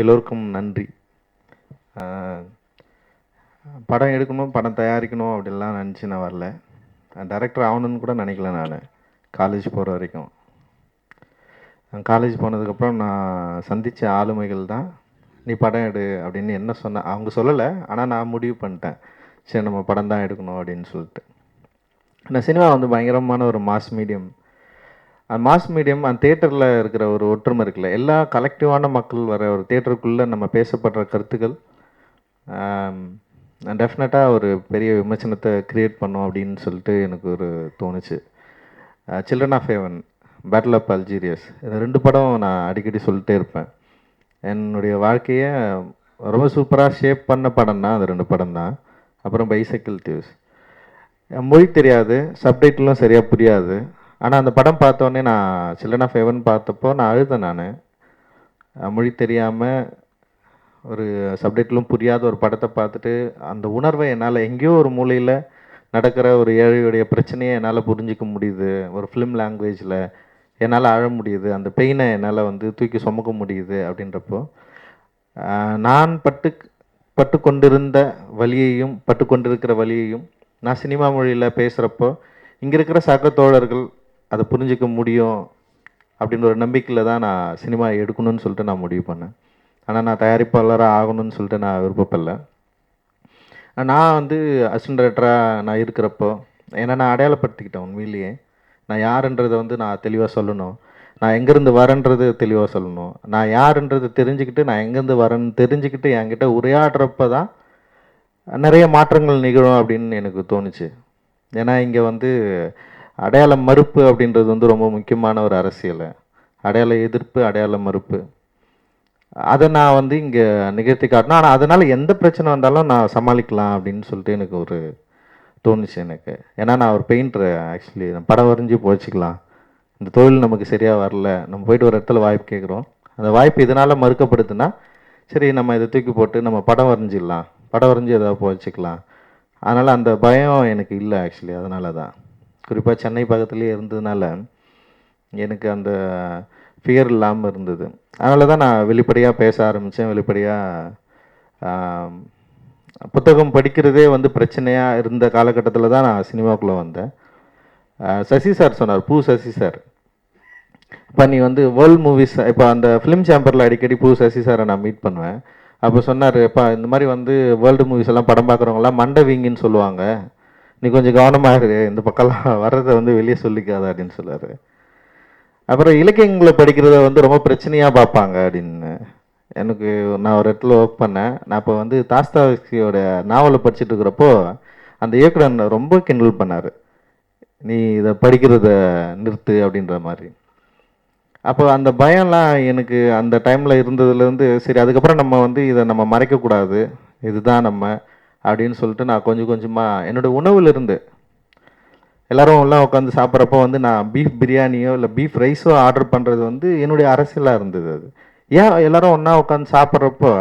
எல்லோருக்கும் நன்றி. படம் எடுக்கணும் படம் தயாரிக்கணும் அப்படிலாம் நினச்சி நான் வரல. டேரக்டர் ஆகணும்னு கூட நினைக்கல நான். காலேஜ் போகிற வரைக்கும். காலேஜ் போனதுக்கப்புறம் நான் சந்தித்த ஆளுமைகள் தான் நீ படம் எடு அப்படின்னு என்ன சொன்ன அவங்க சொல்லலை ஆனால் நான் முடிவு பண்ணிட்டேன். சரி நம்ம படம் தான் எடுக்கணும் அப்படின்னு சொல்லிட்டு. நான் சினிமா வந்து பயங்கரமான ஒரு மாஸ் மீடியம் மாஸ் மீடியம் அந்த தேட்டரில் இருக்கிற ஒரு ஒற்றுமை இருக்குல்ல. எல்லா கலெக்டிவான மக்கள் வர ஒரு தேட்டருக்குள்ளே நம்ம பேசப்படுற கருத்துக்கள் டெஃபினட்டாக ஒரு பெரிய விமர்சனத்தை க்ரியேட் பண்ணும் அப்படின்னு சொல்லிட்டு எனக்கு ஒரு தோணுச்சு. Children of heaven battle of Algiers இந்த ரெண்டு படம் நான் அடிக்கடி சொல்லிட்டே இருப்பேன். என்னுடைய வாழ்க்கையை ரொம்ப சூப்பராக ஷேப் பண்ண படம் தான் அந்த ரெண்டு படம் தான். அப்புறம் பைசைக்கிள் தியூஸ் மொழி தெரியாது சப்டைட்டிலும் சரியாக புரியாது. ஆனால் அந்த படம் பார்த்தோன்னே நான் சில்ட்ரன் ஆஃப் ஹெவன் பார்த்தப்போ நான் அழுதேன் நான். மொழி தெரியாமல் ஒரு சப்ஜெக்ட்லும் புரியாத ஒரு படத்தை பார்த்துட்டு அந்த உணர்வை என்னால் எங்கேயோ ஒரு மூலையில் நடக்கிற ஒரு ஏழையுடைய பிரச்சனையை என்னால் புரிஞ்சிக்க முடியுது. ஒரு ஃபிலிம் லாங்குவேஜில் என்னால் அழ முடியுது. அந்த பெயினை என்னால் வந்து தூக்கி சுமக்க முடியுது அப்படின்றப்போ நான் பட்டு பட்டு கொண்டிருந்த வழியையும் பட்டு கொண்டிருக்கிற வழியையும் நான் சினிமா மொழியில் பேசுகிறப்போ இங்கே இருக்கிற சக தோழர்கள் அதை புரிஞ்சிக்க முடியும் அப்படின்ற ஒரு நம்பிக்கையில் தான் நான் சினிமா எடுக்கணும்னு சொல்லிட்டு நான் முடிவு பண்ணேன். ஆனால் நான் தயாரிப்பாளராக ஆகணும்னு சொல்லிட்டு நான் விருப்பப்படல. நான் வந்து அசிஸ்டன்ட் டேரக்டராக நான் இருக்கிறப்போ ஏன்னா நான் அடையாளப்படுத்திக்கிட்டேன் உண்மையிலேயே நான் யாருன்றதை வந்து நான் தெளிவாக சொல்லணும். நான் எங்கேருந்து வரேன்றது தெளிவாக சொல்லணும். நான் யாருன்றது தெரிஞ்சுக்கிட்டு நான் எங்கேருந்து வரேன்னு தெரிஞ்சுக்கிட்டு என்கிட்ட உரையாடுறப்ப தான் நிறைய மாற்றங்கள் நிகழும் அப்படின்னு எனக்கு தோணுச்சு. ஏன்னா இங்கே வந்து அடையாள மறுப்பு அப்படின்றது வந்து ரொம்ப முக்கியமான ஒரு அரசியல். அடையாள எதிர்ப்பு அடையாள மறுப்பு. அதை நான் வந்து இங்கே நிகழ்த்தி காட்டணும். ஆனால் அதனால் எந்த பிரச்சனை வந்தாலும் நான் சமாளிக்கலாம் அப்படின்னு சொல்லிட்டு எனக்கு ஒரு தோணுச்சு எனக்கு. ஏன்னா நான் ஒரு பெயிண்டர் ஆக்சுவலி படம் வரைஞ்சி போச்சுக்கலாம் இந்த தொழில் நமக்கு சரியாக வரல. நம்ம போயிட்டு ஒரு இடத்துல வாய்ப்பு கேட்குறோம். அந்த வாய்ப்பு இதனால் மறுக்கப்படுதுன்னா சரி நம்ம இதை தூக்கி போட்டு நம்ம படம் வரைஞ்சிடலாம். படம் வரைஞ்சி ஏதாவது போச்சுக்கலாம் அதனால் அந்த பயம் எனக்கு இல்லை ஆக்சுவலி அதனால தான் குறிப்பாக சென்னை பக்கத்துலேயே இருந்ததுனால எனக்கு அந்த ஃபியர் இல்லாமல் இருந்தது. அதனால தான் நான் வெளிப்படையாக பேச ஆரம்பித்தேன் வெளிப்படையாக புத்தகம் படிக்கிறதே வந்து பிரச்சனையாக இருந்த காலகட்டத்தில் தான் நான் சினிமாக்குள்ளே வந்தேன். சசி சார் சொன்னார் பூ சசி சார். இப்போ நீ வந்து வேர்ல்ட் மூவிஸ் இப்போ அந்த ஃபிலிம் சேம்பரில் அடிக்கடி பூ சசி சாரை நான் மீட் பண்ணுவேன். அப்போ சொன்னார் இப்போ இந்த மாதிரி வந்து வேர்ல்டு மூவிஸ் எல்லாம் படம் பார்க்குறவங்களாம் மண்டவிங்கன்னு சொல்லுவாங்க. நீ கொஞ்சம் கவனமாக இரு. இந்த பக்கம்லாம் வர்றதை வந்து வெளியே சொல்லிக்காத அப்படின்னு சொல்லார் அப்புறம் இலக்கியங்களை படிக்கிறத வந்து ரொம்ப பிரச்சனையாக பார்ப்பாங்க அப்படின்னு எனக்கு நான் ஒரு இடத்துல ஒர்க் பண்ணேன். நான் இப்போ வந்து தாஸ்தாவஸ்கியோட நாவலை படிச்சுட்டு இருக்கிறப்போ அந்த இயக்குனர் ரொம்ப கிண்டல் பண்ணார். நீ இதை படிக்கிறத நிறுத்து அப்படின்ற மாதிரி. அப்போ அந்த பயம்லாம் எனக்கு அந்த டைமில் இருந்ததுலேருந்து சரி அதுக்கப்புறம் நம்ம வந்து இதை நம்ம மறைக்கக்கூடாது. இதுதான் நம்ம அப்படின்னு சொல்லிட்டு நான் கொஞ்சம் கொஞ்சமாக என்னோட உணவுலேருந்து எல்லாரும் எல்லாம் உட்காந்து சாப்பிட்றப்போ வந்து நான் பீஃப் பிரியாணியோ இல்லை பீஃப் ரைஸோ ஆர்டர் பண்ணுறது வந்து என்னுடைய அரசியலாக இருந்தது அது. ஏன் எல்லாரும் ஒன்றா உட்காந்து சாப்பிட்றப்போ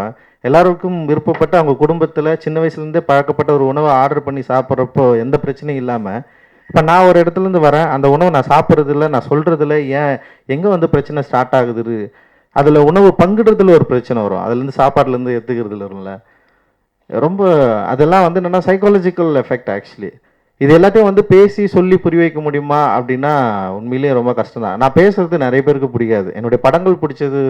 எல்லாருக்கும் விருப்பப்பட்ட அவங்க குடும்பத்தில் சின்ன வயசுலேருந்தே பழக்கப்பட்ட ஒரு உணவை ஆர்டர் பண்ணி சாப்பிட்றப்போ எந்த பிரச்சனையும் இல்லாமல் இப்போ நான் ஒரு இடத்துலேருந்து வரேன் அந்த உணவை நான் சாப்பிட்றதில்ல நான் சொல்கிறதில்ல ஏன் எங்கே வந்து பிரச்சனை ஸ்டார்ட் ஆகுது அதில் உணவு பங்கிடுறதுல ஒரு பிரச்சனை வரும். அதுலேருந்து சாப்பாடுலேருந்து எடுத்துக்கிறதுல வரும்ல. ரொம்ப அதெல்லாம் வந்து என்னென்னா சைக்காலஜிக்கல் எஃபெக்ட் ஆக்சுவலி இது எல்லாத்தையும் வந்து பேசி சொல்லி புரிய வைக்க முடியுமா அப்படின்னா உண்மையிலேயே ரொம்ப கஷ்டம் தான் நான் பேசுறது நிறைய பேருக்கு பிடிக்காது. என்னுடைய படங்கள் பிடிச்சது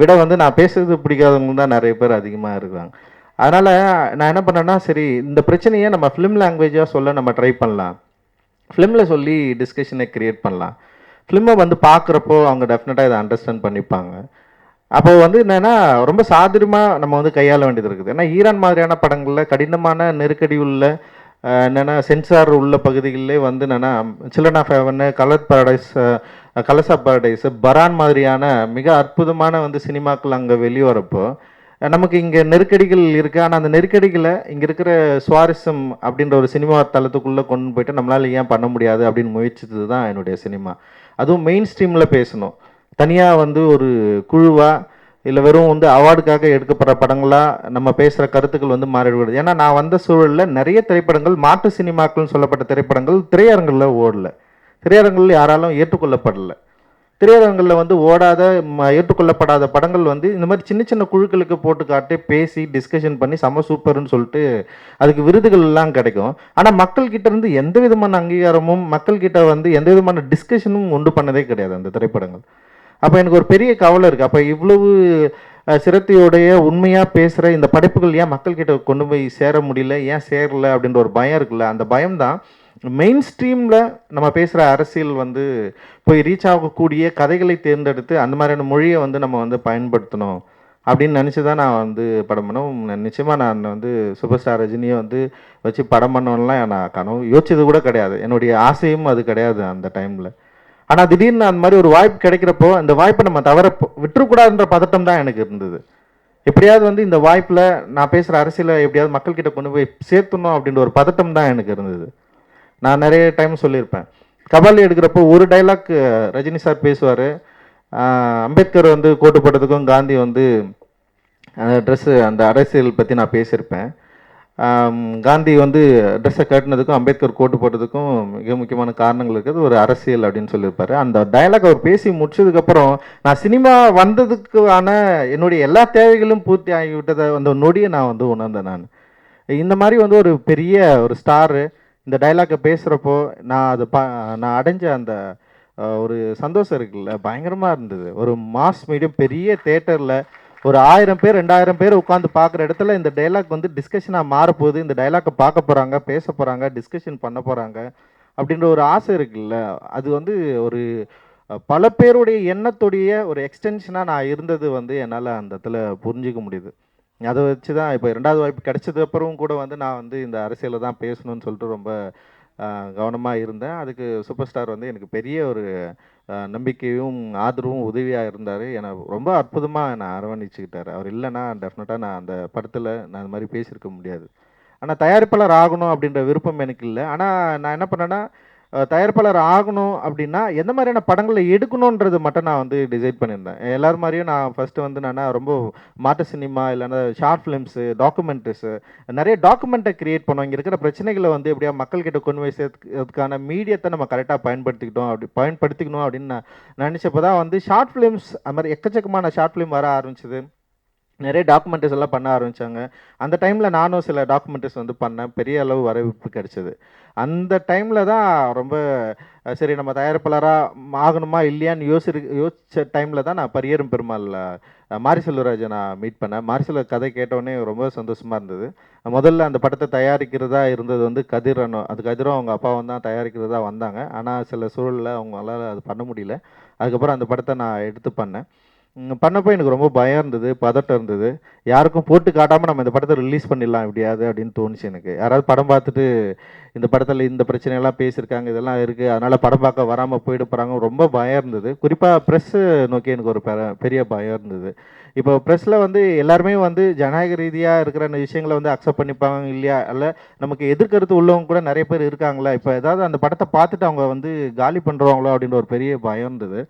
விட வந்து நான் பேசுறது பிடிக்காதவங்க தான் நிறைய பேர் அதிகமாக இருக்கிறாங்க அதனால் நான் என்ன பண்ணேன்னா சரி இந்த பிரச்சனையை நம்ம ஃபிலிம் லாங்குவேஜாக சொல்ல நம்ம ட்ரை பண்ணலாம். ஃபிலிமில் சொல்லி டிஸ்கஷனை க்ரியேட் பண்ணலாம். ஃபிலிமை வந்து பார்க்குறப்போ அவங்க டெஃபினட்டாக இதை அண்டர்ஸ்டாண்ட் பண்ணிப்பாங்க. அப்போ வந்து என்னென்னா ரொம்ப சாதுரியமாக நம்ம வந்து கையாள வேண்டியது இருக்குது. ஏன்னா ஈரான் மாதிரியான படங்களில் கடினமான நெருக்கடி உள்ள என்னென்னா சென்சார் உள்ள பகுதிகளிலே வந்து என்னென்னா children of heaven colour paradise colours of paradise Baran மாதிரியான மிக அற்புதமான வந்து சினிமாக்கள் அங்கே வெளியே வரப்போ நமக்கு இங்கே நெருக்கடிகள் இருக்குது ஆனால் அந்த நெருக்கடிகளை இங்கே இருக்கிற சுவாரஸ்யம் அப்படின்ற ஒரு சினிமா தளத்துக்குள்ளே கொண்டு போயிட்டு நம்மளால் ஏன் பண்ண முடியாது அப்படின்னு முயற்சித்தது தான் என்னுடைய சினிமா. அதுவும் மெயின் ஸ்ட்ரீமில் பேசணும். தனியாக வந்து ஒரு குழுவாக இல்லை வெறும் வந்து அவார்டுக்காக எடுக்கப்படுற படங்களாக நம்ம பேசுகிற கருத்துக்கள் வந்து மாறிவிடுது. ஏன்னா நான் வந்த சூழலில் நிறைய திரைப்படங்கள் மாற்று சினிமாக்கள்னு சொல்லப்பட்ட திரைப்படங்கள் திரையரங்கில் ஓடல. திரையரங்கில் யாராலும் ஏற்றுக்கொள்ளப்படல. திரையரங்கில் வந்து ஓடாத ம- ஏற்றுக்கொள்ளப்படாத படங்கள் வந்து இந்த மாதிரி சின்ன சின்ன குழுக்களுக்கு போட்டு காட்டி பேசி டிஸ்கஷன் பண்ணி செம சூப்பர்னு சொல்லிட்டு அதுக்கு விருதுகள் எல்லாம் கிடைக்கும். ஆனால் மக்கள்கிட்ட இருந்து எந்த விதமான அங்கீகாரமும் மக்கள்கிட்ட வந்து எந்த விதமான டிஸ்கஷனும் உண்டு பண்ணதே கிடையாது அந்த திரைப்படங்கள். அப்போ எனக்கு ஒரு பெரிய கவலை இருக்குது அப்போ இவ்வளவு அஹ், சிரத்தையோடைய உண்மையாக பேசுகிற இந்த படைப்புகள் ஏன் மக்கள்கிட்ட கொண்டு போய் சேர முடியல? ஏன் சேரல? அப்படின்ற ஒரு பயம் இருக்குல்ல. அந்த பயம் தான் மெயின் ஸ்ட்ரீமில் நம்ம பேசுகிற அரசியல் வந்து போய் ரீச் ஆகக்கூடிய கதைகளை தேர்ந்தெடுத்து அந்த மாதிரியான மொழியை வந்து நம்ம வந்து பயன்படுத்தணும் அப்படின்னு நினச்சி தான் நான் வந்து படம் பண்ணோம் நிச்சயமாக நான் வந்து சூப்பர் ஸ்டார் ரஜினியை வந்து வச்சு படம் பண்ணணும்லாம் நான் கனவு யோசிச்சது கூட கிடையாது. என்னுடைய ஆசையும் அது கிடையாது அந்த டைமில் ஆனால் திடீர்னு அந்த மாதிரி ஒரு வாய்ப்பு கிடைக்கிறப்போ அந்த வாய்ப்பை நம்ம தவற விட்டுறக்கூடாதுன்ற பதட்டம் தான் எனக்கு இருந்தது. எப்படியாவது வந்து இந்த வாய்ப்பில் நான் பேசுகிற அரசியலை எப்படியாவது மக்கள்கிட்ட கொண்டு போய் சேர்த்துணும் அப்படின்ற ஒரு பதட்டம் தான் எனக்கு இருந்தது. நான் நிறைய டைம் சொல்லியிருப்பேன். கபாலி எடுக்கிறப்போ ஒரு டைலாக் ரஜினி சார் பேசுவார். அம்பேத்கர் வந்து கோட்டு போட்டதுக்கும் காந்தி வந்து அந்த ட்ரெஸ்ஸு அந்த அரசியல் பற்றி நான் பேசியிருப்பேன். காந்தி வந்து ட்ரெஸ்ஸை கட்டினதுக்கும் அம்பேத்கர் கோட்டு போட்டதுக்கும் மிக முக்கியமான காரணங்கள் இருக்குது ஒரு அரசியல் அப்படின்னு சொல்லியிருப்பாரு. அந்த டயலாக் அவர் பேசி முடிச்சதுக்கப்புறம் நான் சினிமா வந்ததுக்கான என்னுடைய எல்லா தேவைகளும் பூர்த்தி ஆகிவிட்டதை அந்த நொடியை நான் வந்து உணர்ந்தேன் நான். இந்த மாதிரி வந்து ஒரு பெரிய ஒரு ஸ்டாரு இந்த டைலாக்கை பேசுகிறப்போ நான் அது பா நான் அடைஞ்ச அந்த ஒரு சந்தோஷம் இருக்குல்ல? பயங்கரமாக இருந்தது. ஒரு மாஸ் மீடியம் பெரிய தேட்டரில் ஒரு ஆயிரம் பேர் ரெண்டாயிரம் பேர் உட்காந்து பார்க்குற இடத்துல இந்த டைலாக் வந்து டிஸ்கஷனாக மாறப்போகுது. இந்த டைலாக்கை பார்க்க போகிறாங்க பேச போகிறாங்க டிஸ்கஷன் பண்ண போகிறாங்க அப்படின்ற ஒரு ஆசை இருக்குல்ல. அது வந்து ஒரு பல பேருடைய எண்ணத்துடைய ஒரு எக்ஸ்டென்ஷனாக நான் இருந்தது வந்து என்னால் அந்த இடத்துல புரிஞ்சிக்க முடியுது. அதை வச்சு தான் இப்போ ரெண்டாவது வாய்ப்பு கிடைச்சது அப்புறம் கூட வந்து நான் வந்து இந்த அரசியலை தான் பேசணும்னு சொல்லிட்டு ரொம்ப கவனமாக இருந்தேன். அதுக்கு சூப்பர் ஸ்டார் வந்து எனக்கு பெரிய ஒரு நம்பிக்கையும் ஆதரவும் உதவியாக இருந்தார். என்னை ரொம்ப அற்புதமாக என்னை அரவணைச்சிக்கிட்டார். அவர் இல்லைன்னா டெஃபினட்டாக நான் அந்த படத்தில் நான் அந்த மாதிரி பேசியிருக்க முடியாது. ஆனால் தயாரிப்பாளர் ஆகணும் அப்படின்ற விருப்பம் எனக்கு இல்லை. ஆனால் நான் என்ன பண்ணேன்னா தயாரிப்பாளர் ஆகணும் அப்படின்னா எந்த மாதிரியான படங்களை எடுக்கணுன்றது மட்டும் நான் வந்து டிசைட் பண்ணியிருந்தேன். எல்லாரும் மாதிரியும் நான் ஃபஸ்ட்டு வந்து நான் ரொம்ப மாட்டு சினிமா இல்லைன்னா ஷார்ட் ஃபிலிம்ஸு டாக்குமெண்ட்ரிஸு நிறைய டாக்குமெண்ட்டை க்ரியேட் பண்ணுவோம். இங்கே இருக்கிற பிரச்சனைகளை வந்து எப்படியா மக்கள்கிட்ட கொண்டு போய் சேர்த்துக்கிறதுக்கான மீடியத்தை நம்ம கரெக்டாக பயன்படுத்திக்கிட்டோம் அப்படி பயன்படுத்திக்கணும் அப்படின்னு நான் நினச்சப்போ தான் வந்து ஷார்ட் ஃபிலிம்ஸ் அது மாதிரி எக்கச்சக்கமான ஷார்ட் ஃபிலிம் வர ஆரம்பிச்சது. நிறைய டாக்குமெண்ட்ரிஸ் எல்லாம் பண்ண ஆரம்பித்தாங்க அந்த டைமில் நானும் சில டாக்குமெண்ட்ரிஸ் வந்து பண்ணேன். பெரிய அளவு வரவேற்பு கிடைச்சது. அந்த டைமில் தான் ரொம்ப சரி நம்ம தயாரிப்பாளராக ஆகணுமா இல்லையான்னு யோசி யோசிச்ச டைமில் தான் நான் பரியரும் பெருமாளில் மாரி செல்வராஜை நான் மீட் பண்ணேன். மாரி செல்வ கதை கேட்டோடனே ரொம்ப சந்தோஷமாக இருந்தது. முதல்ல அந்த படத்தை தயாரிக்கிறதா இருந்தது வந்து கதிரனோ அது கதிரும் அவங்க அப்பாவும் தான் தயாரிக்கிறதா வந்தாங்க. ஆனால் சில சூழலில் அவங்களால அது பண்ண முடியல. அதுக்கப்புறம் அந்த படத்தை நான் எடுத்து பண்ணேன். பண்ணப்போ எனக்கு ரொம்ப பயம் இருந்தது பதட்டம் இருந்தது. யாருக்கும் போட்டு காட்டாமல் நம்ம இந்த படத்தை ரிலீஸ் பண்ணிடலாம் இப்படியாது அப்படின்னு தோணுச்சு எனக்கு. யாராவது படம் பார்த்துட்டு இந்த படத்தில் இந்த பிரச்சனையெல்லாம் பேசியிருக்காங்க இதெல்லாம் இருக்குது அதனால் படம் பார்க்க வராமல் போயிட போகிறாங்க ரொம்ப பயம் இருந்தது. குறிப்பாக ப்ரெஸ்ஸு நோக்கி எனக்கு ஒரு பெரிய பயம் இருந்தது. இப்போ ப்ரெஸ்ஸில் வந்து எல்லாருமே வந்து ஜனநாயக ரீதியாக இருக்கிற அந்த விஷயங்களை வந்து அக்செப்ட் பண்ணிப்பாங்க இல்லையா? அல்ல நமக்கு எதிர்கருத்து உள்ளவங்க கூட நிறைய பேர் இருக்காங்களா? இப்போ ஏதாவது அந்த படத்தை பார்த்துட்டு அவங்க வந்து காலி பண்ணுறவங்களோ அப்படின்ற ஒரு பெரிய பயம் இருந்தது.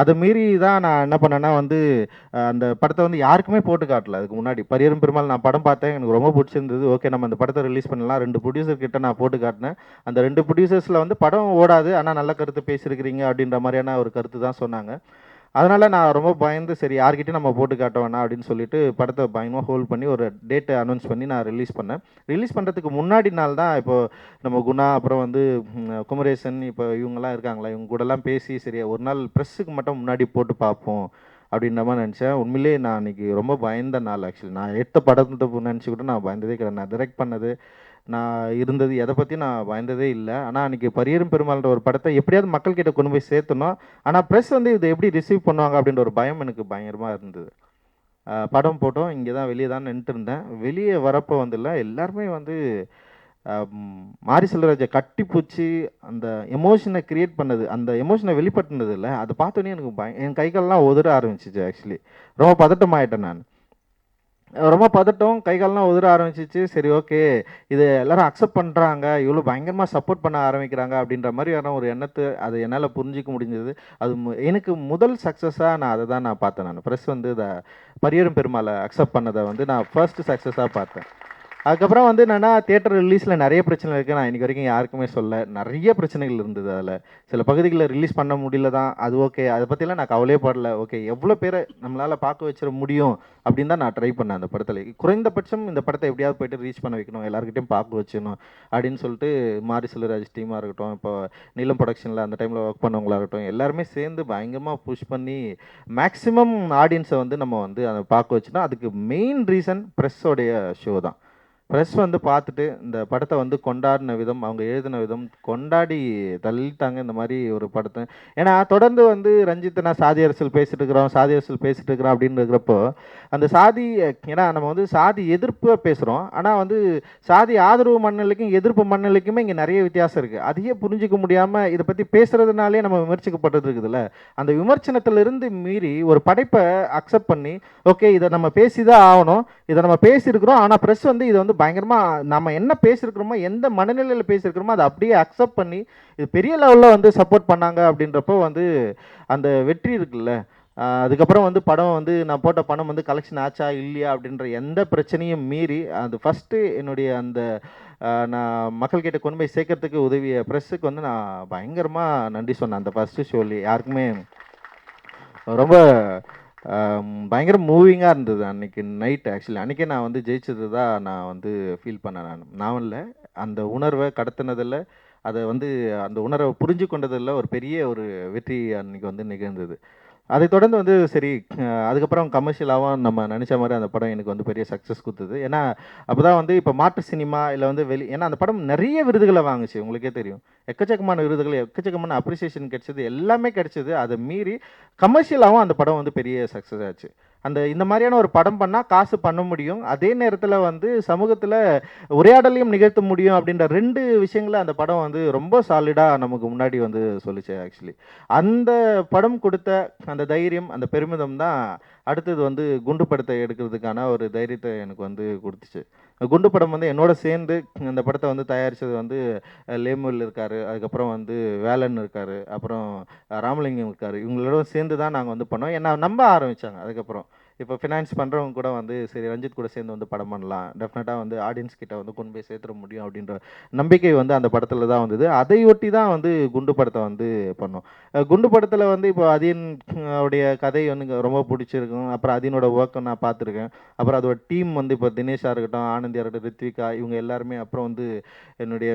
அதை மீறி தான் நான் என்ன பண்ணேன்னா வந்து அந்த படத்தை வந்து யாருக்குமே போட்டு காட்டல. அதுக்கு முன்னாடி பரியரும் பெருமாள் நான் படம் பார்த்தேன். எனக்கு ரொம்ப பிடிச்சிருந்தது. ஓகே நம்ம அந்த படத்தை ரிலீஸ் பண்ணலாம். ரெண்டு ப்ரொடியூசர் கிட்ட நான் போட்டு காட்டினேன். அந்த ரெண்டு ப்ரொடியூசர்ஸில் வந்து படம் ஓடாது. ஆனால் நல்ல கருத்து பேசியிருக்கிறீங்க அப்படின்ற மாதிரியான ஒரு கருத்து தான் சொன்னாங்க. அதனால் நான் ரொம்ப பயந்து சரி யார்கிட்டையும் நம்ம போட்டு காட்ட வேணாம் அப்படின்னு சொல்லிட்டு படத்தை பயமாக ஹோல்ட் பண்ணி ஒரு டேட்டை அனௌன்ஸ் பண்ணி நான் ரிலீஸ் பண்ணேன். ரிலீஸ் பண்ணுறதுக்கு முன்னாடி நாள் தான் இப்போ நம்ம குணா அப்புறம் வந்து குமரேசன் இப்போ இவங்கெல்லாம் இருக்காங்களா இவங்க கூடலாம் பேசி சரி ஒரு நாள் ப்ரெஸ்ஸுக்கு மட்டும் முன்னாடி போட்டு பார்ப்போம். அப்படின்ற மாதிரி நினச்சேன். உண்மையிலேயே நான் இன்னைக்கு ரொம்ப பயந்த நாள் ஆக்சுவலி நான் எடுத்த படத்தை நினச்சி கூட நான் பயந்ததே கிடையாது. நான் டிரெக்ட் பண்ணது நான் இருந்தது எதை பற்றி நான் பயந்ததே இல்லை. ஆனால் அன்றைக்கி பரியரும் பெருமாள்ன்ற ஒரு படத்தை எப்படியாவது மக்கள்கிட்ட கொண்டு போய் சேர்த்தணும். ஆனால் ப்ரெஸ் வந்து இதை எப்படி ரிசீவ் பண்ணுவாங்க அப்படின்ற ஒரு பயம் எனக்கு பயங்கரமாக இருந்தது. படம் போட்டோம் இங்கே தான் வெளியே தான் நின்றுட்டு இருந்தேன். வெளியே வரப்போ வந்துல எல்லாருமே வந்து மாரி செல்வராஜை கட்டி பூச்சி அந்த எமோஷனை க்ரியேட் பண்ணது அந்த எமோஷனை வெளிப்பட்டுனது இல்லை அதை பார்த்தோன்னே எனக்கு பய என் கைகள்லாம் உதற ஆரம்பிச்சிச்சு ஆக்சுவலி ரொம்ப பதட்டம் ஆகிட்டேன் நான். ரொம்ப பதட்டம் கை கால்லாம் உதற ஆரம்பிச்சிச்சு. சரி ஓகே இது எல்லாரும் அக்செப்ட் பண்ணுறாங்க இவ்வளோ பயங்கரமாக சப்போர்ட் பண்ண ஆரம்பிக்கிறாங்க அப்படின்ற மாதிரியான ஒரு எண்ணத்தை அதை என்னால் புரிஞ்சிக்க முடிஞ்சது. அது மு- எனக்கு முதல் சக்ஸஸாக நான் அதை தான் நான் பார்த்தேன் நான். ப்ரெஸ் வந்து இதை பரியரும் பெருமாளை அக்செப்ட் பண்ணதை வந்து நான் ஃபர்ஸ்ட் சக்ஸஸாக பார்த்தேன். அதுக்கப்புறம் வந்து என்னென்னா தேட்டர் ரிலீஸில் நிறைய பிரச்சனை இருக்குது நான் இன்றைக்கி வரைக்கும் யாருக்குமே சொல்ல நிறைய பிரச்சனைகள் இருந்தது அதில். சில பகுதிகளில் ரிலீஸ் பண்ண முடியல தான் அது ஓகே அதை பற்றிலாம் நான் கவலையே படல. ஓகே எவ்வளோ பேரை நம்மளால் பார்க்க வச்சிட முடியும் அப்படின்னு தான் நான் ட்ரை பண்ணேன் அந்த படத்தில். குறைந்தபட்சம் இந்த படத்தை எப்படியாவது போயிட்டு ரீச் பண்ண வைக்கணும். எல்லாருக்கிட்டையும் பார்க்க வச்சிடணும் அப்படின்னு சொல்லிட்டு மாரி செல்வராஜ் டீமாக இருக்கட்டும் இப்போ நீலம் ப்ரொடக்ஷனில் அந்த டைமில் ஒர்க் பண்ணவங்களா இருக்கட்டும் எல்லாருமே சேர்ந்து பயங்கரமாக புஷ் பண்ணி மேக்ஸிமம் ஆடியன்ஸை வந்து நம்ம வந்து அதை பார்க்க வச்சுனா அதுக்கு மெயின் ரீசன் ப்ரெஸ்ஸோடைய ஷோ தான். ப்ரெஸ் வந்து பார்த்துட்டு இந்த படத்தை வந்து கொண்டாடின விதம் அவங்க எழுதின விதம் கொண்டாடி தள்ளிட்டாங்க இந்த மாதிரி ஒரு படத்தை. ஏன்னா தொடர்ந்து வந்து ரஞ்சித் நான் சாதி அரசியல் பேசிட்டு இருக்கிறோம் சாதி அரசியல் பேசிட்டு இருக்கிறோம் அப்படின்னு இருக்கிறப்போ அந்த சாதி ஏன்னா நம்ம வந்து சாதி எதிர்ப்பாக பேசுகிறோம் ஆனால் வந்து சாதி ஆதரவு மண்ணலுக்கும் எதிர்ப்பு மண்ணலுக்குமே இங்கே நிறைய வித்தியாசம் இருக்குது அதையே புரிஞ்சிக்க முடியாமல் இதை பற்றி பேசுகிறதுனாலே நம்ம விமர்சிக்கப்பட்டது இருக்குதுல்ல. அந்த விமர்சனத்திலிருந்து மீறி ஒரு படைப்பை அக்செப்ட் பண்ணி ஓகே இதை நம்ம பேசி தான் ஆகணும். இதை நம்ம பேசியிருக்கிறோம். ஆனால் ப்ரெஸ் வந்து இதை வந்து பயங்கரமாக நம்ம என்ன பேசியிருக்கிறோமோ எந்த மனநிலையில் பேசியிருக்கிறோமோ அதை அப்படியே அக்செப்ட் பண்ணி இது பெரிய லெவலில் வந்து சப்போர்ட் பண்ணாங்க அப்படின்றப்போ வந்து அந்த வெற்றி இருக்குல்ல. அதுக்கப்புறம் வந்து படம் வந்து நான் போட்ட பணம் வந்து கலெக்ஷன் ஆச்சா இல்லையா அப்படின்ற எந்த பிரச்சனையும் மீறி அது ஃபஸ்ட்டு என்னுடைய அந்த நான் மக்கள்கிட்ட கொண்டு போய் சேர்க்கறதுக்கு உதவிய ப்ரெஸ்ஸுக்கு வந்து நான் பயங்கரமாக நன்றி சொன்னேன் அந்த ஃபஸ்ட்டு ஷோலி யாருக்குமே ரொம்ப பயங்கர மூவிங்காக இருந்தது அன்னைக்கு நைட் ஆக்சுவலி அன்றைக்கே நான் வந்து ஜெயிச்சது தான் நான் வந்து ஃபீல் பண்ணேன் நான். நான் இல்லை. அந்த உணர்வை கடத்தினதில் அதை வந்து அந்த உணர்வை புரிஞ்சு கொண்டதில் ஒரு பெரிய ஒரு வெற்றி அன்னைக்கு வந்து நிகழ்ந்தது. அதை தொடர்ந்து வந்து சரி அதுக்கப்புறம் கமர்ஷியலாகவும் நம்ம நினச்ச மாதிரி அந்த படம் எனக்கு வந்து பெரிய சக்ஸஸ் கொடுத்தது. ஏன்னா அப்போ தான் வந்து இப்போ மாற்று சினிமா இல்லை வந்து வெளி ஏன்னா அந்த படம் நிறைய விருதுகளை வாங்குச்சு உங்களுக்கே தெரியும். எக்கச்சக்கமான விருதுகள் எக்கச்சக்கமான அப்ரிசியேஷன் கிடைச்சது எல்லாமே கிடைச்சது அதை மீறி கமர்ஷியலாகவும் அந்த படம் வந்து பெரிய சக்ஸஸ் ஆச்சு. அந்த இந்த மாதிரியான ஒரு படம் பண்ணால் காசு பண்ண முடியும். அதே நேரத்தில் வந்து சமூகத்தில் உரையாடலையும் நிகழ்த்த முடியும் அப்படின்ற ரெண்டு விஷயங்களை அந்த படம் வந்து ரொம்ப சாலிடாக நமக்கு முன்னாடி வந்து சொல்லிச்சு ஆக்சுவலி அந்த படம் கொடுத்த அந்த தைரியம் அந்த பெருமிதம் தான் அடுத்தது வந்து குண்டு படத்தை எடுக்கிறதுக்கான ஒரு தைரியத்தை எனக்கு வந்து கொடுத்துச்சு. குண்டு படம் வந்து என்னோட சேர்ந்து அந்த படத்தை வந்து தயாரித்தது வந்து லேமுல் இருக்கார் அதுக்கப்புறம் வந்து வேலன் இருக்கார் அப்புறம் ராமலிங்கம் இருக்கார். இவங்களோட சேர்ந்து தான் நாங்கள் வந்து பண்ணோம். என்னை நம்ப ஆரம்பித்தாங்க அதுக்கப்புறம். இப்போ ஃபினான்ஸ் பண்ணுறவங்க கூட வந்து சரி ரஞ்சித் கூட சேர்ந்து வந்து படம் பண்ணலாம். டெஃபினட்டாக வந்து ஆடியன்ஸ் கிட்ட வந்து கொண்டு போய் சேர்த்துட முடியும் அப்படின்ற நம்பிக்கை வந்து அந்த படத்தில் தான் வந்தது. அதையொட்டி தான் வந்து குண்டு படத்தை வந்து பண்ணோம். குண்டு படத்தில் வந்து இப்போ அதியன் உடைய கதை வந்து ரொம்ப பிடிச்சிருக்கும். அப்புறம் அதீனோட ஒர்க்கை நான் பார்த்துருக்கேன். அப்புறம் அதோட டீம் வந்து இப்போ தினேஷாக இருக்கட்டும் ஆனந்தியாக இருக்கட்டும் ரித்விகா இவங்க எல்லாருமே அப்புறம் வந்து என்னுடைய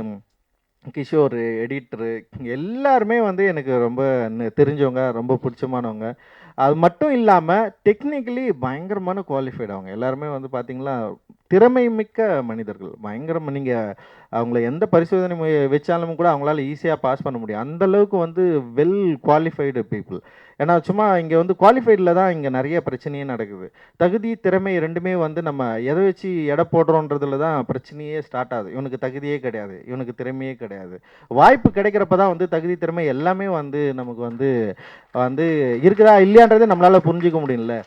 கிஷோர் எடிட்டரு எல்லாருமே வந்து எனக்கு ரொம்ப தெரிஞ்சவங்க ரொம்ப பிடிச்சமானவங்க. அது மட்டும் இல்லாமல் டெக்னிக்கலி பயங்கரமான குவாலிஃபைடு அவங்க. எல்லாருமே வந்து பார்த்தீங்களா திறமை மிக்க மனிதர்கள். பயங்கரம் நீங்கள் அவங்கள எந்த பரிசோதனை வச்சாலும் கூட அவங்களால ஈஸியாக பாஸ் பண்ண முடியும். அந்த அளவுக்கு வந்து வெல் குவாலிஃபைடு பீப்புள் ஏன்னா சும்மா இங்கே வந்து குவாலிஃபைடில் தான் இங்கே நிறைய பிரச்சனையே நடக்குது. தகுதி திறமை ரெண்டுமே வந்து நம்ம எதை வச்சு எடை போடுறோன்றதுல தான் பிரச்சனையே ஸ்டார்ட் ஆகுது. இவனுக்கு தகுதியே கிடையாது. இவனுக்கு திறமையே கிடையாது. வாய்ப்பு கிடைக்கிறப்ப தான் வந்து தகுதி திறமை எல்லாமே வந்து நமக்கு வந்து வந்து இருக்குதா இல்லையான்றதை நம்மளால் புரிஞ்சுக்க முடியல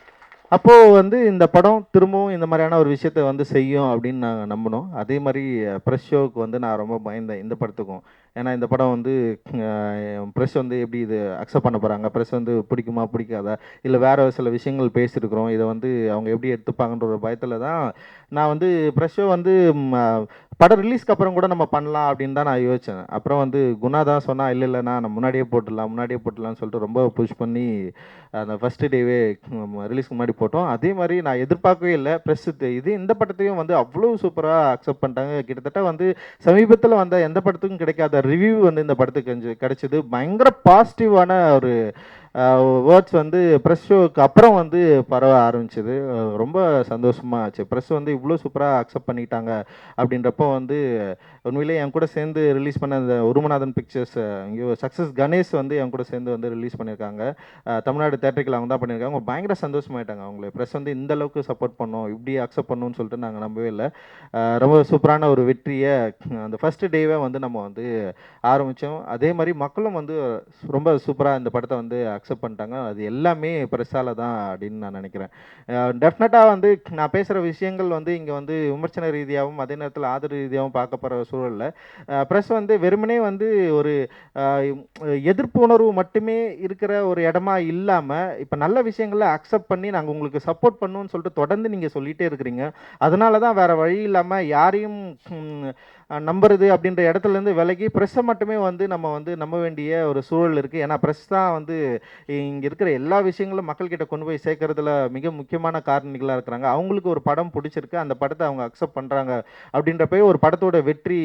அப்போது வந்து இந்த படம் திரும்பவும் இந்த மாதிரியான ஒரு விஷயத்தை வந்து செய்யும் அப்படின்னு நாங்கள் நம்பினோம். அதே மாதிரி ப்ரெஷ் ஷோவுக்கு வந்து நான் ரொம்ப பயந்தேன் இந்த படத்துக்கும். ஏன்னா இந்த படம் வந்து ப்ரெஸ் வந்து எப்படி இது அக்செப்ட் பண்ண போகிறாங்க ப்ரெஸ் வந்து பிடிக்குமா பிடிக்காதா? இல்லை வேறு சில விஷயங்கள் பேசியிருக்கிறோம். இதை வந்து அவங்க எப்படி எடுத்துப்பாங்கன்ற ஒரு பயத்தில் தான் நான் வந்து ப்ரெஷ் ஷோ வந்து படம் ரிலீஸ்க்கு அப்புறம் கூட நம்ம பண்ணலாம் அப்படின்னு தான் நான் யோசித்தேன் அப்புறம் வந்து குணா தான் சொன்னால் இல்லை இல்லைண்ணா நம்ம முன்னாடியே போட்டுடலாம் முன்னாடியே போட்டுடலாம்னு சொல்லிட்டு ரொம்ப புஷ் பண்ணி அந்த ஃபஸ்ட்டு டேவே ரிலீஸ்க்கு முன்னாடி போட்டோம். அதே மாதிரி நான் எதிர்பார்க்கவே இல்லை. ப்ரெஸ் இது இந்த படத்தையும் வந்து அவ்வளோ சூப்பராக அக்செப்ட் பண்ணிட்டாங்க. கிட்டத்தட்ட வந்து சமீபத்தில் வந்த எந்த படத்துக்கும் கிடைக்காத ரிவ்யூ வந்து இந்த படத்துக்கு கொஞ்சம் கிடைச்சது. பயங்கர பாசிட்டிவான ஒரு வேர்ட்ஸ் வந்து ப்ரெஸ் ஷோவுக்கு அப்புறம் வந்து பரவ ஆரம்பிச்சது. ரொம்ப சந்தோஷமாக ஆச்சு. ப்ரெஸ் வந்து இவ்வளோ சூப்பராக அக்செப்ட் பண்ணிட்டாங்க அப்படின்றப்போ வந்து உண்மையிலே என் கூட சேர்ந்து ரிலீஸ் பண்ண அந்த உருமநாதன் பிக்சர்ஸ் சக்ஸஸ் கணேஷ் வந்து என் கூட சேர்ந்து வந்து ரிலீஸ் பண்ணியிருக்காங்க. தமிழ்நாடு தேட்டருக்கு அவங்க தான் பண்ணியிருக்காங்க. அவங்க பயங்கர சந்தோஷமாயிட்டாங்க அவங்களே. ப்ரெஸ் வந்து இந்த அளவுக்கு சப்போர்ட் பண்ணோம் இப்படி அக்செப்ட் பண்ணணும்னு சொல்லிட்டு நாங்கள் நம்பவே இல்லை. ரொம்ப சூப்பரான ஒரு வெற்றியை அந்த ஃபஸ்ட்டு டேவே வந்து நம்ம வந்து ஆரம்பித்தோம் அதே மாதிரி மக்களும் வந்து ரொம்ப சூப்பராக இந்த படத்தை வந்து அக்செப்ட் பண்ணிட்டாங்க. அது எல்லாமே ப்ரெஸ்ஸால் தான் அப்படின்னு நான் நினைக்கிறேன். டெஃபினட்டாக வந்து நான் பேசுகிற விஷயங்கள் வந்து இங்கே வந்து விமர்சன ரீதியாகவும் அதே நேரத்தில் ஆதரவு ரீதியாகவும் பார்க்கப்படுற சூழலில். ப்ரெஸ் வந்து வெறுமனே வந்து ஒரு எதிர்ப்பு உணர்வு மட்டுமே இருக்கிற ஒரு இடமா இல்லாமல் இப்போ நல்ல விஷயங்களை அக்செப்ட் பண்ணி நாங்கள் உங்களுக்கு சப்போர்ட் பண்ணுவோம்னு சொல்லிட்டு தொடர்ந்து நீங்கள் சொல்லிகிட்டே இருக்கிறீங்க. அதனால தான் வேறு வழி இல்லாமல் யாரையும் நம்புறது அப்படின்ற இடத்துலேருந்து விலகி ப்ரெஸ்ஸை மட்டுமே வந்து நம்ம வந்து நம்ப வேண்டிய ஒரு சூழல் இருக்குது ஏன்னா ப்ரெஸ் தான் வந்து இங்கே இருக்கிற எல்லா விஷயங்களும் மக்கள்கிட்ட கொண்டு போய் சேர்க்கறதுல மிக முக்கியமான காரணிகளாக இருக்கிறாங்க. அவங்களுக்கு ஒரு படம் பிடிச்சிருக்கு. அந்த படத்தை அவங்க அக்செப்ட் பண்ணுறாங்க அப்படின்றப்ப ஒரு படத்தோட வெற்றி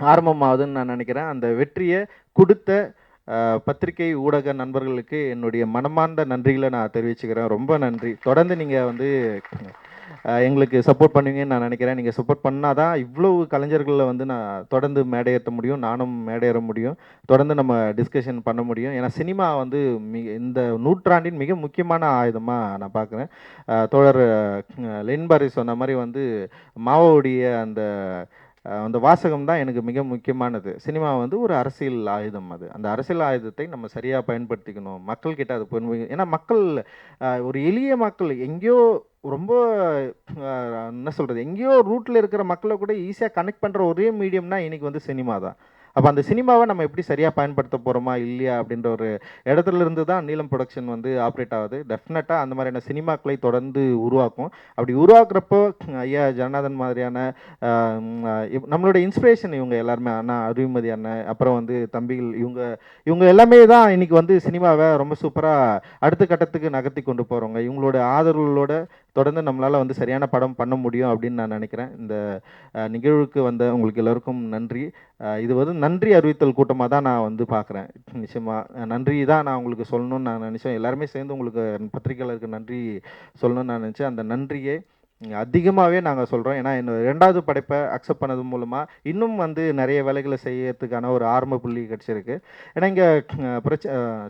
ஆரம்பமாகுதுன்னு நான் நினைக்கிறேன். அந்த வெற்றியை கொடுத்த பத்திரிகை ஊடக நண்பர்களுக்கு என்னுடைய மனமார்ந்த நன்றிகளை நான் தெரிவிச்சுக்கிறேன். ரொம்ப நன்றி. தொடர்ந்து நீங்கள் வந்து எங்களுக்கு சப்போர்ட் பண்ணுவீங்கன்னு நான் நினைக்கிறேன். நீங்கள் சப்போர்ட் பண்ணால் தான் இவ்வளவு கலைஞர்களில் வந்து நான் தொடர்ந்து மேடையேற்ற முடியும் நானும் மேடையேற முடியும் தொடர்ந்து நம்ம டிஸ்கஷன் பண்ண முடியும். ஏன்னா சினிமா வந்து மிக இந்த நூற்றாண்டின் மிக முக்கியமான ஆயுதமாக நான் பார்க்குறேன். தோழர் அஹ், சொன்ன மாதிரி வந்து மாவோடைய அந்த அந்த வாசகம் தான் எனக்கு மிக முக்கியமானது. சினிமா வந்து ஒரு அரசியல் ஆயுதம் அது. அந்த அரசியல் ஆயுதத்தை நம்ம சரியாக பயன்படுத்திக்கணும். மக்கள்கிட்ட அது போய் ஏன்னா மக்கள் ஒரு எளிய மக்கள் எங்கேயோ ரொம்ப என்ன சொல்கிறது எங்கேயோ ரூட்டில் இருக்கிற மக்களை கூட ஈஸியாக கனெக்ட் பண்ணுற ஒரே மீடியம்னா இன்றைக்கி வந்து சினிமா தான். அப்போ அந்த சினிமாவை நம்ம எப்படி சரியாக பயன்படுத்த போகிறோமா இல்லையா அப்படின்ற ஒரு இடத்துல இருந்து தான் நீலம் ப்ரொடக்ஷன் வந்து ஆப்ரேட் ஆகுது. டெஃபினட்டாக அந்த மாதிரியான சினிமாக்களை தொடர்ந்து உருவாக்கும். அப்படி உருவாக்குறப்போ ஐயா ஜனநாதன் மாதிரியான நம்மளோட இன்ஸ்பிரேஷன் இவங்க எல்லாருமே அண்ணா அருவிமதி அண்ணன் அப்புறம் வந்து தம்பிகள் இவங்க இவங்க எல்லாமே தான் இன்னைக்கு வந்து சினிமாவை ரொம்ப சூப்பராக அடுத்த கட்டத்துக்கு நகர்த்தி கொண்டு போகிறவங்க இவங்களோட ஆதரவுகளோட தொடர்ந்து நம்மளால் வந்து சரியான படம் பண்ண முடியும் அப்படின்னு நான் நினைக்கிறேன். இந்த நிகழ்வுக்கு வந்த உங்களுக்கு எல்லோருக்கும் நன்றி. இது வந்து நன்றி அறிவித்தல் கூட்டமாக தான் நான் வந்து பார்க்குறேன். நிச்சயமாக நன்றி தான் நான் உங்களுக்கு சொல்லணும்னு நான் நினச்சேன். எல்லாருமே சேர்ந்து உங்களுக்கு பத்திரிகையாளருக்கு நன்றி சொல்லணும்னு நான் நினச்சேன். அந்த நன்றியை அதிகமாகவே நாங்கள் சொல்கிறோம் ஏன்னா என்னோட ரெண்டாவது படைப்பை அக்செப்ட் பண்ணது மூலமாக இன்னும் வந்து நிறைய வேலைகளை செய்யறதுக்கான ஒரு ஆரம்ப புள்ளி கிடச்சிருக்கு. ஏன்னா இங்கே பிரச்ச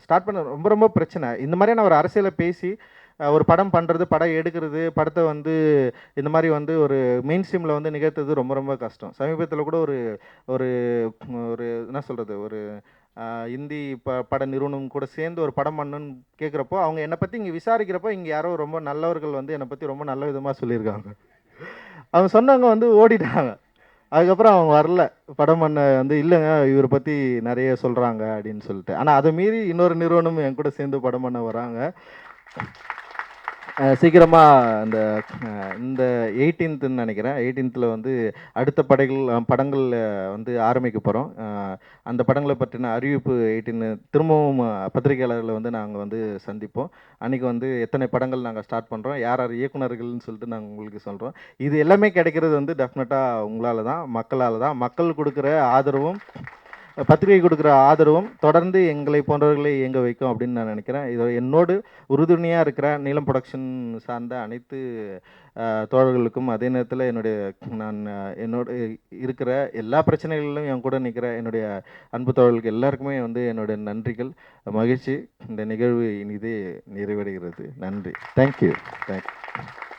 ஸ்டார்ட் பண்ண ரொம்ப ரொம்ப பிரச்சனை. இந்த மாதிரியான ஒரு அரசியலை பேசி ஒரு படம் பண்ணுறது படம் எடுக்கிறது படத்தை வந்து இந்த மாதிரி வந்து ஒரு மெயின் ஸ்ட்ரீமில் வந்து நிகழ்த்துறது ரொம்ப ரொம்ப கஷ்டம். சமீபத்தில் கூட ஒரு ஒரு ஒரு என்ன சொல்கிறது ஒரு இந்தி ப பட நிறுவனம் கூட சேர்ந்து ஒரு படம் பண்ணுன்னு கேட்குறப்போ அவங்க என்னை பற்றி இங்கே விசாரிக்கிறப்போ இங்கே யாரோ ரொம்ப நல்லவர்கள் வந்து என்னை பற்றி ரொம்ப நல்ல விதமாக சொல்லியிருக்காங்க. அவங்க சொன்னவங்க வந்து ஓடிட்டாங்க. அதுக்கப்புறம் அவங்க வரல. படம் பண்ண வந்து இல்லைங்க இவரை பற்றி நிறைய சொல்கிறாங்க அப்படின்னு சொல்லிட்டு. ஆனால் அதை மீறி இன்னொரு நிறுவனம் என் கூட சேர்ந்து படம் பண்ண வராங்க. சீக்கிரமாக அந்த இந்த எயிட்டீன்த்துன்னு நினைக்கிறேன். எயிட்டீன்த்தில் வந்து அடுத்த படைகள் படங்கள் வந்து ஆரம்பிக்க போகிறோம் அந்த படங்களை பற்றின அறிவிப்பு எயிட்டீன் திரும்பவும் பத்திரிகையாளர்களை வந்து நாங்கள் வந்து சந்திப்போம். அன்றைக்கி வந்து எத்தனை படங்கள் நாங்கள் ஸ்டார்ட் பண்ணுறோம் யார் யார் இயக்குனர்கள்னு சொல்லிட்டு நாங்கள் உங்களுக்கு சொல்கிறோம் இது எல்லாமே கிடைக்கிறது வந்து டெஃபினட்டாக உங்களால் தான் மக்களால் தான். மக்கள் கொடுக்குற ஆதரவும் பத்திரிகை கொடுக்குற ஆதரவும் தொடர்ந்து எங்களை போன்றவர்களை இயங்க வைக்கும் அப்படின்னு நான் நினைக்கிறேன். இது என்னோடு உறுதுணையாக இருக்கிற நீலம் ப்ரொடக்ஷன் சார்ந்த அனைத்து தோழர்களுக்கும் அதே நேரத்தில் என்னுடைய நான் என்னோட இருக்கிற எல்லா பிரச்சனைகளிலும் என் கூட நிற்கிற என்னுடைய அன்பு தோழர்களுக்கு எல்லாருக்குமே வந்து என்னுடைய நன்றிகள். மகிழ்ச்சி. இந்த நிகழ்வு இனிதே நிறைவடைகிறது. நன்றி. Thank you thank you